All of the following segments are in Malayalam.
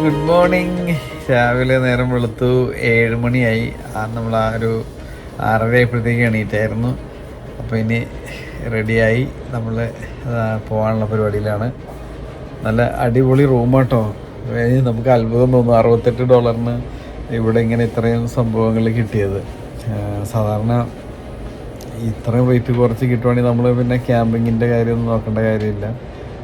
Good morning. രാവിലെ നേരം വെളുത്തു ഏഴ് മണിയായി. നമ്മൾ ആ ഒരു ആറര ആയപ്പോഴത്തേക്ക് എണീറ്റായിരുന്നു. അപ്പോൾ ഇനി റെഡിയായി നമ്മൾ പോകാനുള്ള പരിപാടിയിലാണ്. നല്ല അടിപൊളി റൂമാട്ടോ. നമുക്ക് അത്ഭുതം തോന്നും അറുപത്തെട്ട് ഡോളറിന് ഇവിടെ ഇങ്ങനെ ഇത്രയും സംഭവങ്ങൾ കിട്ടിയത്. സാധാരണ ഇത്രയും റേറ്റ് കുറച്ച് കിട്ടുവാണെങ്കിൽ നമ്മൾ പിന്നെ ക്യാമ്പിങ്ങിന്റെ കാര്യമൊന്നും നോക്കേണ്ട കാര്യമില്ല.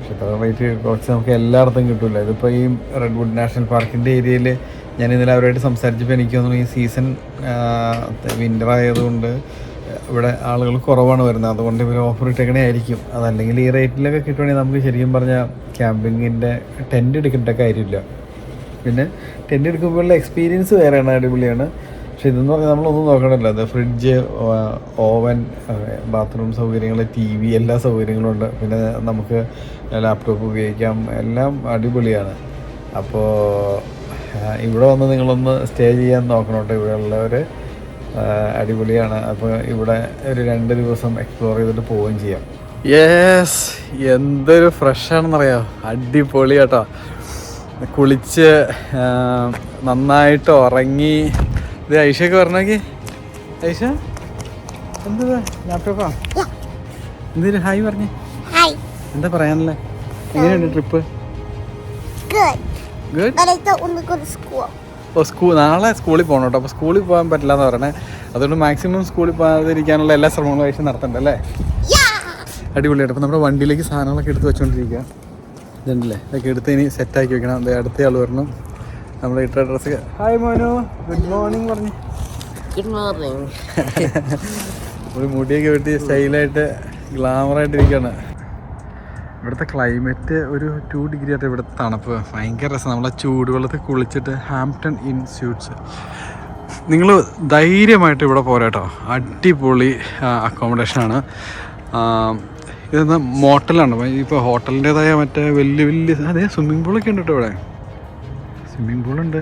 പക്ഷെ ഇത്ര റേറ്റ് കുറച്ച് നമുക്ക് എല്ലായിടത്തും കിട്ടില്ല ഇതിപ്പോൾ ഈ റെഡ്വുഡ് നാഷണൽ പാർക്കിന്റെ ഏരിയയിൽ ഞാൻ ഇന്നലെ അവരായിട്ട് സംസാരിച്ചപ്പോൾ എനിക്ക് തോന്നുന്നു ഈ സീസൺ വിന്റർ ആയതുകൊണ്ട് ഇവിടെ ആളുകൾ കുറവാണ് വരുന്നത്. അതുകൊണ്ട് ഇവർ ഓഫർ ഇട്ടേക്കണേ ആയിരിക്കും. അതല്ലെങ്കിൽ ഈ റേറ്റിലൊക്കെ കിട്ടുവാണെങ്കിൽ നമുക്ക് ശരിക്കും പറഞ്ഞാൽ ക്യാമ്പിങ്ങിന്റെ ടെന്റ് എടുക്കേണ്ട കാര്യമില്ല. പിന്നെ ടെന്റ് എടുക്കുമ്പോഴുള്ള എക്സ്പീരിയൻസ് വേറെയാണ് അടിപൊളിയാണ്. പക്ഷെ ഇതെന്ന് പറഞ്ഞാൽ നമ്മളൊന്നും നോക്കണമല്ലോ അത് ഫ്രിഡ്ജ് ഓവൻ ബാത്റൂം സൗകര്യങ്ങൾ ടി വി എല്ലാ സൗകര്യങ്ങളും ഉണ്ട്. പിന്നെ നമുക്ക് ലാപ്ടോപ്പ് ഉപയോഗിക്കാം. എല്ലാം അടിപൊളിയാണ്. അപ്പോൾ ഇവിടെ വന്ന് നിങ്ങളൊന്ന് സ്റ്റേ ചെയ്യാൻ നോക്കണം കേട്ടോ ഇവിടെ അടിപൊളിയാണ്. അപ്പോൾ ഇവിടെ ഒരു രണ്ട് ദിവസം എക്സ്പ്ലോർ ചെയ്തിട്ട് പോവുകയും ചെയ്യാം. യെസ് എന്തൊരു ഫ്രഷാണെന്നറിയോ? അടിപൊളി കേട്ടോ കുളിച്ച് നന്നായിട്ട് ഉറങ്ങി ഇത് ഐഷയൊക്കെ പറഞ്ഞോക്കി. ഐഷ എന്താ ലാപ്ടോപ്പാ എന്തൊരു ഹായ് പറഞ്ഞേ. എന്താ പറയാനല്ലേ എങ്ങനെയുണ്ട് ട്രിപ്പ്. ഓ സ്കൂൾ നാളെ സ്കൂളിൽ പോകണം കേട്ടോ. അപ്പോൾ സ്കൂളിൽ പോകാൻ പറ്റില്ല എന്ന് പറയണേ. അതുകൊണ്ട് മാക്സിമം സ്കൂളിൽ പോകാതിരിക്കാനുള്ള എല്ലാ ശ്രമങ്ങളും ഐഷ നടത്തണ്ട അല്ലേ? Yeah. അടിപൊളിയായിട്ട്. അപ്പോൾ നമ്മുടെ വണ്ടിയിലേക്ക് സാധനങ്ങളൊക്കെ എടുത്ത് വെച്ചുകൊണ്ടിരിക്കുക ഇതുണ്ടല്ലേ? ഇതൊക്കെ എടുത്ത് ഇനി സെറ്റാക്കി വെക്കണം. അടുത്ത ആൾ വരണം. നമ്മുടെ ഇട്ട dress hi Monu. Good morning പറഞ്ഞു. ഗുഡ് മോർണിംഗ് ഒരു മുടിയൊക്കെ വെട്ടി സ്റ്റൈലായിട്ട് ഗ്ലാമറായിട്ട് ഇരിക്കുകയാണ് ഇവിടുത്തെ ക്ലൈമറ്റ് ഒരു ടു ഡിഗ്രി ആയിട്ട് ഇവിടുത്തെ തണുപ്പ്. ഭയങ്കര രസം. നമ്മളെ ചൂടുവെള്ളത്തിൽ കുളിച്ചിട്ട് ഹാംപ്ടൺ ഇൻസ്റ്റിറ്റ്യൂട്ട്സ് നിങ്ങൾ ധൈര്യമായിട്ട് ഇവിടെ പോരാട്ടോ അടിപൊളി അക്കോമഡേഷനാണ് ഇതെന്നാൽ മോട്ടലാണ് ഇപ്പോൾ ഹോട്ടലിന്റെതായ മറ്റേ വലിയ വലിയ അതെ സ്വിമ്മിംഗ് പൂളൊക്കെ ഉണ്ട് കേട്ടോ ഇവിടെ. സ്വിമ്മിംഗ് പൂളുണ്ട്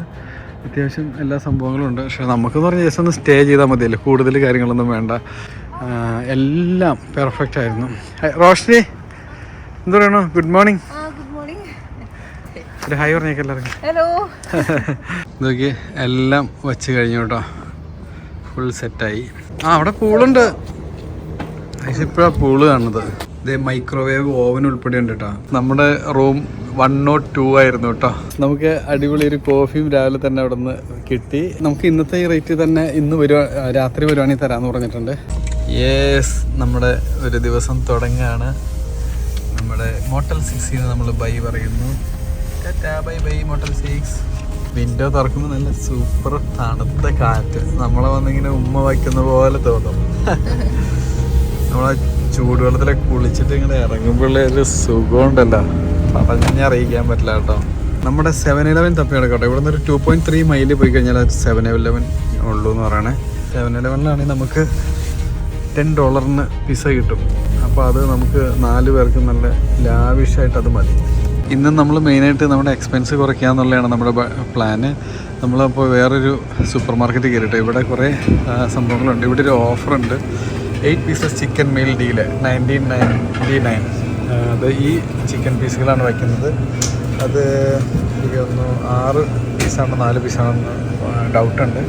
അത്യാവശ്യം എല്ലാ സംഭവങ്ങളും ഉണ്ട്. പക്ഷേ നമുക്കെന്ന് പറഞ്ഞാൽ ജസ്റ്റ് ഒന്ന് സ്റ്റേ ചെയ്താൽ മതിയല്ലോ കൂടുതൽ കാര്യങ്ങളൊന്നും വേണ്ട. എല്ലാം പെർഫെക്റ്റ് ആയിരുന്നു. റോഷ്നി എന്ത് പറയണു ഗുഡ് മോർണിംഗ് ഒരു ഹായ് പറഞ്ഞേക്ക് എല്ലാവർക്കും. ഹലോ നോക്കി എല്ലാം വെച്ച് കഴിഞ്ഞു കേട്ടോ. ഫുൾ സെറ്റായി ആ അവിടെ പൂളുണ്ട്. ഇപ്പോഴാണ് പൂൾ കാണുന്നത്. ഇതേ മൈക്രോവേവ് ഓവൻ ഉൾപ്പെടെ ഉണ്ട് കേട്ടോ. നമ്മുടെ റൂം വൺ നോട്ട് ടു ആയിരുന്നു കേട്ടോ നമുക്ക് അടിപൊളി ഒരു കോഫിയും രാവിലെ തന്നെ അവിടെ നിന്ന് കിട്ടി. നമുക്ക് ഇന്നത്തെ ഈ റേറ്റ് തന്നെ ഇന്ന് വരുവാ രാത്രി വരുവാണെങ്കിൽ തരാമെന്ന് പറഞ്ഞിട്ടുണ്ട്. യേസ് നമ്മുടെ ഒരു ദിവസം തുടങ്ങുകയാണ് നമ്മുടെ മോട്ടൽ സിക്സിന് നമ്മൾ ബൈ പറയുന്നു. Bye bye motel six window തുറക്കുമ്പോൾ നല്ല സൂപ്പർ തണുത്ത കാറ്റ്. നമ്മളെ വന്നിങ്ങനെ ഉമ്മ വയ്ക്കുന്ന പോലെ തോന്നും. നമ്മളെ ചൂടുവെള്ളത്തിലൊക്കെ കുളിച്ചിട്ട് ഇങ്ങനെ ഇറങ്ങുമ്പോഴുള്ള ഒരു സുഖമുണ്ടല്ലോ. പറഞ്ഞറിയിക്കാൻ പറ്റില്ല കേട്ടോ. നമ്മുടെ സെവൻ ഇലവൻ തപ്പി നടക്കട്ടെ ഇവിടെ നിന്ന് ഒരു ടു പോയിന്റ് ത്രീ മൈൽ പോയി കഴിഞ്ഞാൽ സെവൻ ഇലവൻ ഉള്ളൂ എന്ന് പറയണേ. സെവൻ ഇലവനിലാണെങ്കിൽ നമുക്ക് ടെൻ ഡോളറിന് പിസ കിട്ടും. അപ്പോൾ അത് നമുക്ക് നാല് പേർക്ക് നല്ല ലാവിഷായിട്ട് അത് മതി. ഇന്ന് നമ്മൾ മെയിനായിട്ട് നമ്മുടെ എക്സ്പെൻസ് കുറയ്ക്കുക എന്നുള്ളതാണ് നമ്മുടെ പ്ലാന് നമ്മളപ്പോൾ വേറൊരു സൂപ്പർ മാർക്കറ്റ് കയറിയിട്ട് ഇവിടെ കുറേ സംഭവങ്ങളുണ്ട്. ഇവിടെ ഒരു ഓഫറുണ്ട് eight pieces chicken meal deal nineteen ninety nine അത് ഈ ചിക്കൻ പീസുകളാണ് വയ്ക്കുന്നത്. അത് എനിക്ക് ഒന്ന് ആറ് പീസാണോ നാല് പീസാണെന്ന് ഡൗട്ടുണ്ട്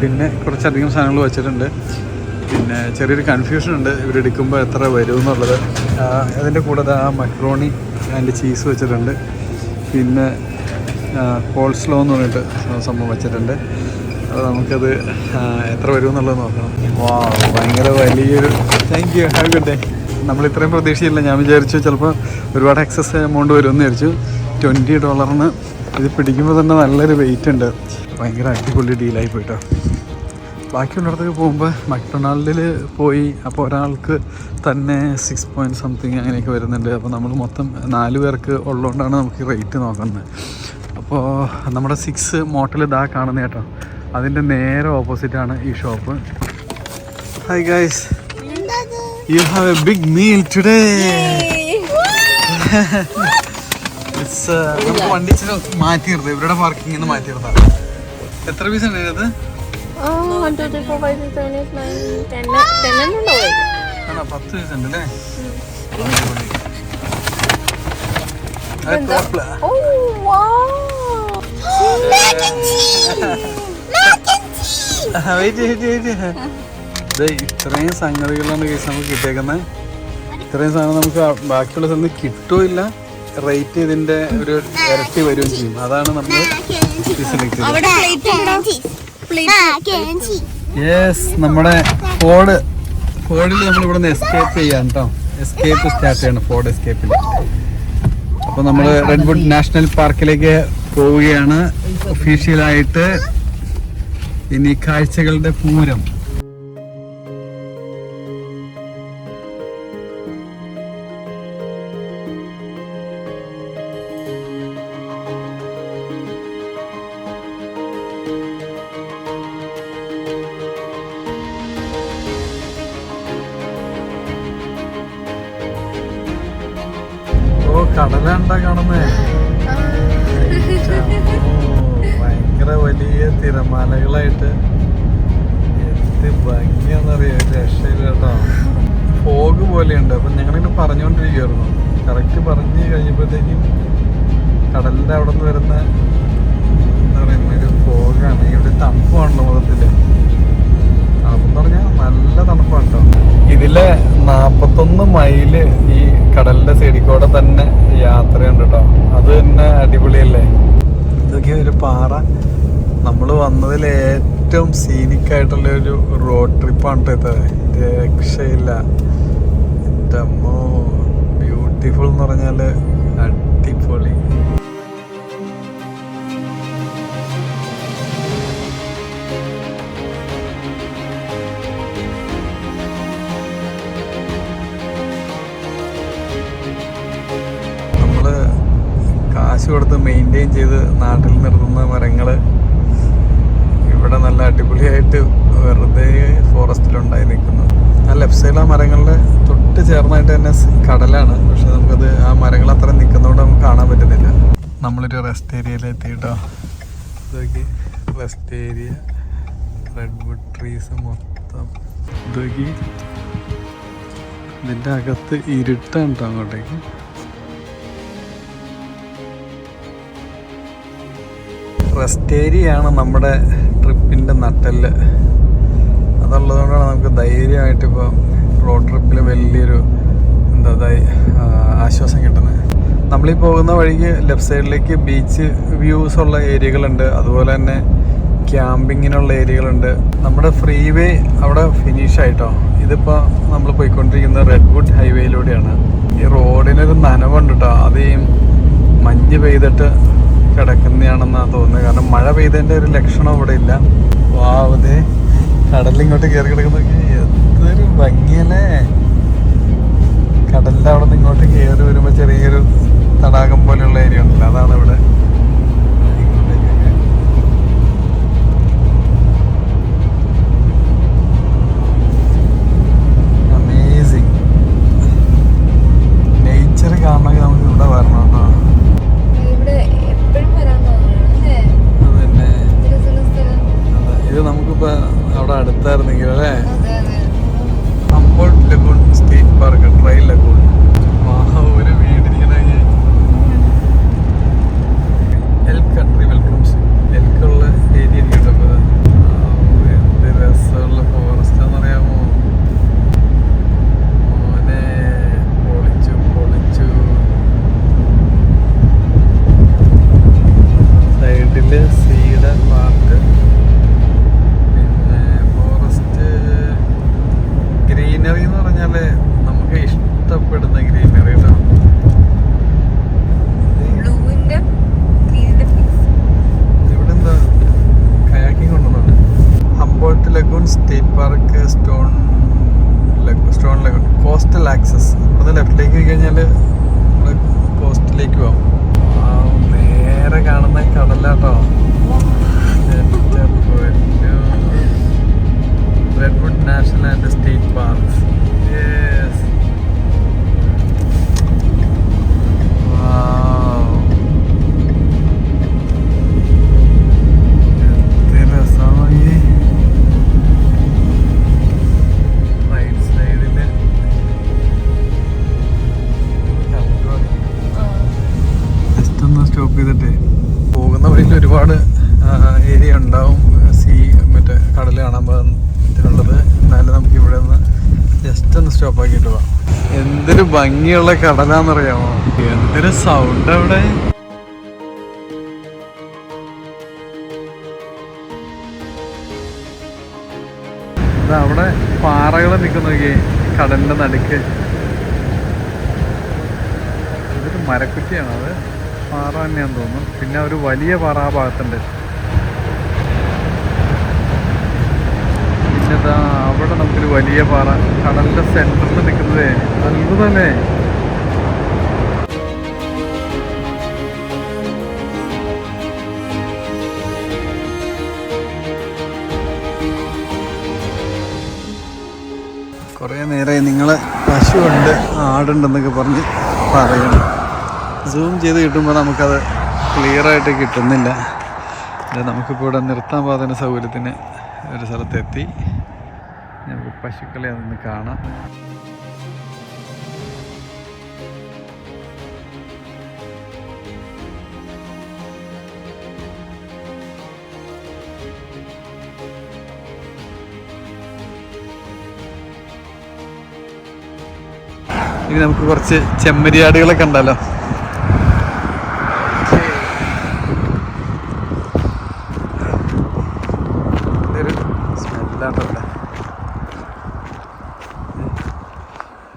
പിന്നെ കുറച്ചധികം സാധനങ്ങൾ വെച്ചിട്ടുണ്ട്. പിന്നെ ചെറിയൊരു കൺഫ്യൂഷൻ ഉണ്ട് ഇവരെടുക്കുമ്പോൾ എത്ര വരും എന്നുള്ളത്. അതിന്റെ കൂടെ ആ മക്രോണി അതിന്റെ ചീസ് വെച്ചിട്ടുണ്ട്. പിന്നെ കോൾസ്ലോ എന്ന് പറഞ്ഞിട്ട് സംഭവം വെച്ചിട്ടുണ്ട്. അപ്പോൾ നമുക്കത് എത്ര വരും എന്നുള്ളത് നോക്കണം. വാ ഭയങ്കര വലിയൊരു thank you have good day നമ്മൾ ഇത്രയും പ്രതീക്ഷയില്ല. ഞാൻ വിചാരിച്ചു ചിലപ്പോൾ ഒരുപാട് എക്സസ് എമൗണ്ട് വരുമെന്ന് വിചാരിച്ചു. ട്വന്റി ഡോളറിന് ഇത് പിടിക്കുമ്പോൾ തന്നെ നല്ലൊരു വെയിറ്റ് ഉണ്ട്. ഭയങ്കര അടിപൊളി ഡീലായി പോയിട്ടോ. ബാക്കിയുള്ളിടത്തൊക്കെ പോകുമ്പോൾ മക്ഡൊണാൾഡിൽ പോയി. അപ്പോൾ ഒരാൾക്ക് തന്നെ സിക്സ് പോയിന്റ് സംതിങ് അങ്ങനെയൊക്കെ വരുന്നുണ്ട്. അപ്പോൾ നമ്മൾ മൊത്തം നാല് പേർക്ക് ഉള്ളതുകൊണ്ടാണ് നമുക്ക് റേറ്റ് നോക്കുന്നത്. അപ്പോൾ നമ്മുടെ സിക്സ് മോട്ടൽ ഇതാ കാണുന്ന കേട്ടോ. അതിന്റെ നേരെ ഓപ്പോസിറ്റാണ് ഈ shop hi guys you have a big meal today. it's നമുക്ക് വണ്ടി ഇച്ചിരി മാറ്റി നിർത്തും ഇവരുടെ പാർക്കിംഗ് നിന്ന് മാറ്റി നിർത്താം എത്ര പീസ് ഉണ്ട് ഇതിനകത്ത് Oh, ആണോ പത്ത് പീസ് ഉണ്ട് അല്ലേ Oh. വെയിറ്റ് വെയിറ്റ് വെയിറ്റ് ഇത് ഇത്രയും സംഗതികളാണ് കേസ് നമുക്ക് കിട്ടിയേക്കുന്നത് ഇത്രയും സാധനം നമുക്ക് ബാക്കിയുള്ള സ്ഥലത്ത് കിട്ടുമില്ല റേറ്റ് ഇതിന്റെ ഒരു ഇരട്ടി വരികയും ചെയ്യും. അതാണ് നമ്മൾ. യെസ് നമ്മുടെ ഫോർഡ് ഫോർഡിൽ നമ്മൾ ഇവിടെ നിന്ന് എസ്കേപ്പ് ചെയ്യാൻ കേട്ടോ എസ്കേപ്പ് സ്റ്റാർട്ട് ചെയ്യണം ഫോർഡ് എസ്കേപ്പിൽ അപ്പോൾ നമ്മൾ റെഡ്വുഡ് നാഷണൽ പാർക്കിലേക്ക് പോവുകയാണ്. ഒഫീഷ്യലായിട്ട് ഇനി കാഴ്ചകളുടെ പൂരം. കടലാണ്ടാ കാണുന്നേ ഭയങ്കര വലിയ തിരമാലകളായിട്ട് എന്ത് ഭംഗിയാന്നറിയോ ഒരു രക്ഷയില്ല കേട്ടോ. ഫോഗ് പോലെയുണ്ട്. അപ്പൊ ഞങ്ങളിങ്ങനെ പറഞ്ഞുകൊണ്ടിരിക്കുവായിരുന്നു. കറക്റ്റ് പറഞ്ഞു കഴിഞ്ഞപ്പോഴത്തേക്കും കടലിന്റെ അവിടെ നിന്ന് വരുന്ന എന്താ പറയുന്ന ഒരു ഫോഗാണ്. ഇവിടെ തണുപ്പാണല്ലോ മൊത്തത്തിൽ. പറഞ്ഞാൽ നല്ല തണുപ്പാണ് കേട്ടോ ഇതിൽ നാപ്പത്തൊന്ന് മൈൽ ഈ കടലിന്റെ സൈഡിൽ കൂടെ തന്നെ യാത്രയുണ്ട് കേട്ടോ അത് തന്നെ അടിപൊളിയല്ലേ? ഇതൊക്കെ ഒരു പാറ. നമ്മൾ വന്നതിൽ ഏറ്റവും സീനിക് ആയിട്ടുള്ള ഒരു റോഡ് ട്രിപ്പാണ് കേട്ടോ ഇത്. രക്ഷയില്ല. എന്റെ അമ്മോ ബ്യൂട്ടിഫുൾ എന്ന് പറഞ്ഞാൽ അടിപൊളി. കൊടുത്ത് മെയിന്റെയിൻ ചെയ്ത് നാട്ടിൽ നിർത്തുന്ന മരങ്ങൾ ഇവിടെ നല്ല അടിപൊളിയായിട്ട് വെറുതെ ഫോറസ്റ്റിലുണ്ടായി നിൽക്കുന്നു. ആ ലെഫ്റ്റ് സൈഡിൽ ആ മരങ്ങളുടെ തൊട്ട് ചേർന്നായിട്ട് തന്നെ കടലാണ്. പക്ഷെ നമുക്കത് ആ മരങ്ങൾ അത്ര നിൽക്കുന്നതുകൊണ്ട് നമുക്ക് കാണാൻ പറ്റുന്നില്ല. നമ്മളൊരു റെസ്റ്റ് ഏരിയയിൽ എത്തിയിട്ടോ? ഇതൊക്കെ റെസ്റ്റ് ഏരിയ റെഡ്വുഡ് ട്രീസ് മൊത്തം. ഇതൊക്കെ ഇതിന്റെ അകത്ത് ഇരുട്ടാണ് കേട്ടോ അങ്ങോട്ടേക്ക്. റെസ്റ്റ് ഏരിയയാണ് നമ്മുടെ ട്രിപ്പിന്റെ നട്ടൽ അതുള്ളതുകൊണ്ടാണ് നമുക്ക് ധൈര്യമായിട്ട് ഇപ്പോൾ റോഡ് ട്രിപ്പിൽ വലിയൊരു എന്താ ആശ്വാസം കിട്ടുന്നത്. നമ്മളീ പോകുന്ന വഴിക്ക് ലെഫ്റ്റ് സൈഡിലേക്ക് ബീച്ച് വ്യൂസ് ഉള്ള ഏരിയകളുണ്ട് അതുപോലെ തന്നെ ക്യാമ്പിങ്ങിനുള്ള ഏരിയകളുണ്ട് നമ്മുടെ ഫ്രീ വേ അവിടെ ഫിനിഷ് ആയിട്ടോ. ഇതിപ്പോൾ നമ്മൾ പോയിക്കൊണ്ടിരിക്കുന്ന റെഡ്വുഡ് ഹൈവേയിലൂടെയാണ് ഈ റോഡിനൊരു നനവുണ്ട് കേട്ടോ അത് മഞ്ഞ് പെയ്തിട്ട് കിടക്കുന്നതാണെന്നാണ് തോന്നുന്നത്. കാരണം മഴ പെയ്തതിന്റെ ഒരു ലക്ഷണം ഇവിടെ ഇല്ല. വാവതേ കടലിങ്ങോട്ട് കയറി കിടക്കുന്നൊക്കെ എന്തൊരു ഭംഗിയല്ലേ? കടലിന്റെ അവിടെ നിന്ന് ഇങ്ങോട്ട് കയറി വരുമ്പോൾ ചെറിയൊരു തടാകം പോലെയുള്ള ഏരിയ ഉണ്ടല്ലോ. അതാണ് ഇവിടെ state park stone stone lagoon coastal access. ഇവിടുന്ന് ലെഫ്റ്റിലേക്ക് പോയി കഴിഞ്ഞാൽ നമ്മുടെ കോസ്റ്റിലേക്ക് പോകാം നേരെ കാണുന്ന കടലാട്ടോ. Redwood national and state park ഭംഗിയുള്ള കടലാന്നറിയാമോ? എന്തൊരു സൗണ്ട് അവിടെ. അവിടെ പാറകൾ നിൽക്കുന്ന കടലിന്റെ നടുക്ക്. ഇതൊരു മരക്കുറ്റിയാണ് അത്? പാറ തന്നെയാന്ന് തോന്നുന്നു. പിന്നെ ഒരു വലിയ പാറ ആ ഭാഗത്തുണ്ട്. പിന്നെ അവിടെ നമുക്കൊരു വലിയ പാറ. കടലിന്റെ സെന്ററിൽ നിൽക്കുന്നതേ അത്ഭുതമല്ലേ കുറേ നേരമായി നിങ്ങൾ പശുവുണ്ട് ആടുണ്ടെന്നൊക്കെ പറഞ്ഞ് പറയണം സൂം ചെയ്ത് കിട്ടുമ്പോൾ നമുക്കത് ക്ലിയറായിട്ട് കിട്ടുന്നില്ല. നമുക്കിപ്പോൾ ഇവിടെ നിർത്താൻ പാതന സൗകര്യത്തിന് ഒരു സ്ഥലത്തെത്തി. നമുക്ക് പശുക്കളെ അതൊന്ന് കാണാം. ഇനി നമുക്ക് കുറച്ച് ചെമ്മരിയാടുകളൊക്കെ ഉണ്ടല്ലോ.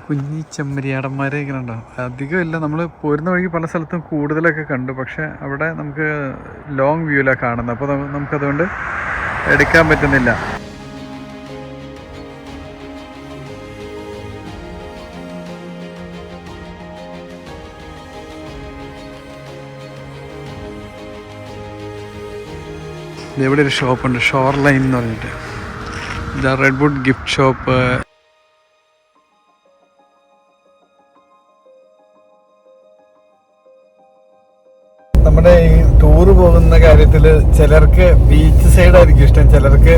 കുഞ്ഞി ചെമ്മരിയാടന്മാരെ ഇങ്ങനെ ഉണ്ടാവും അധികമില്ല നമ്മൾ പോരുന്ന വഴിക്ക് പല സ്ഥലത്തും കൂടുതലൊക്കെ കണ്ടു. പക്ഷെ അവിടെ നമുക്ക് ലോങ് വ്യൂവിലാണ് കാണുന്നത്. അപ്പോൾ നമുക്കതുകൊണ്ട് എടുക്കാൻ പറ്റുന്നില്ല. ഇവിടെ ഒരു ഷോപ്പുണ്ട് ഷോർ ലൈൻ എന്ന് പറഞ്ഞിട്ട്. ഇതാ റെഡ് വുഡ് ഗിഫ്റ്റ് ഷോപ്പ്. നമ്മുടെ ഈ ടൂറ് പോകുന്ന കാര്യത്തിൽ ചിലർക്ക് ബീച്ച് സൈഡായിരിക്കും ഇഷ്ടം ചിലർക്ക്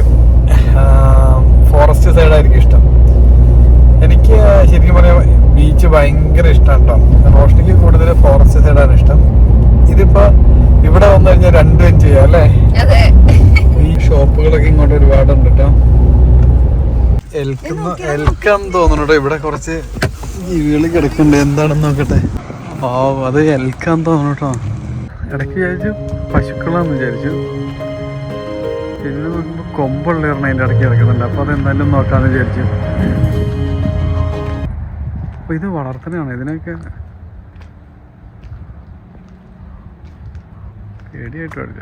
ഫോറസ്റ്റ് സൈഡായിരിക്കും ഇഷ്ടം. എനിക്ക് ശരിക്കും പറയാം ബീച്ച് ഭയങ്കര ഇഷ്ടമാണ് കേട്ടോ. റോഷനിക്ക് കൂടുതൽ ഫോറസ്റ്റ് സൈഡാണ് ഇഷ്ടം. ഇതിപ്പോ ഇവിടെ വന്നു കഴിഞ്ഞാൽ രണ്ടും ചെയ്യാം അല്ലേ? ഷോപ്പുകളൊക്കെ ഇങ്ങോട്ട് ഒരുപാടുണ്ട് കേട്ടോ എൽക്കെന്ന് എൽക്കാന്ന് തോന്നുന്നു ഇവിടെ കുറച്ച് ജീവികൾ കിടക്കുന്നുണ്ട്. എന്താണെന്ന് നോക്കട്ടെ. ഓ അത് എൽക്കം തോന്നണ കേട്ടോ ഇടയ്ക്ക് വിചാരിച്ചു പശുക്കളാന്ന് വിചാരിച്ചു. പിന്നെ നോക്കുമ്പോൾ കൊമ്പുള്ള ഒരെണ്ണം അതിന്റെ ഇടയ്ക്ക് കിടക്കുന്നുണ്ട്. അപ്പോൾ അത് എന്തായാലും നോക്കാമെന്ന് വിചാരിച്ചു. അപ്പോൾ ഇത് വളർത്തനാണ് ഇതിനൊക്കെ. പേടിയായിട്ട് പഠിച്ച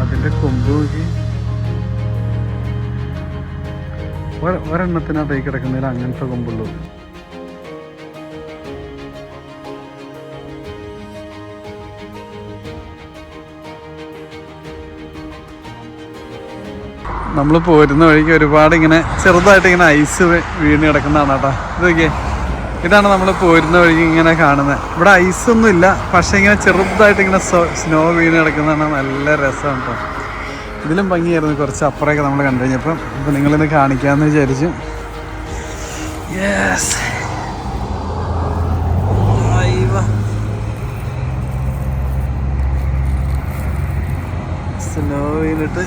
അതിന്റെ കൊമ്പ് നോക്കി ഒര- ഒരെണ്ണത്തിനകത്ത് ഈ കിടക്കുന്നതിൽ അങ്ങനത്തെ കൊമ്പുള്ളൂ. നമ്മൾ പോരുന്ന വഴിക്ക് ഒരുപാട് ഇങ്ങനെ ചെറുതായിട്ട് ഇങ്ങനെ ഐസ് വീണ് കിടക്കുന്നതാണ് കേട്ടോ. ഇതൊക്കെ ഇതാണ് നമ്മൾ പോരുന്ന വഴി ഇങ്ങനെ കാണുന്നത് ഇവിടെ ഐസ് ഒന്നും ഇല്ല പക്ഷെ ഇങ്ങനെ ചെറുതായിട്ട് ഇങ്ങനെ സ്നോ വീണ് കിടക്കുന്നതാണ് നല്ല രസമാണ് കേട്ടോ ഇതിലും ഭംഗിയായിരുന്നു കുറച്ച് അപ്പുറമൊക്കെ നമ്മൾ കണ്ടു കഴിഞ്ഞപ്പം. അപ്പം നിങ്ങളിന്ന് കാണിക്കാമെന്ന് വിചാരിച്ചു. യെസ് സ്നോ വീണിട്ട്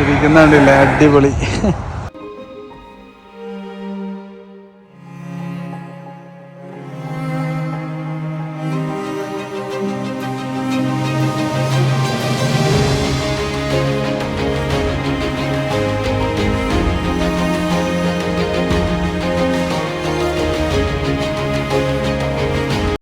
ഇരിക്കുന്നുണ്ടല്ലേ അടിപൊളി.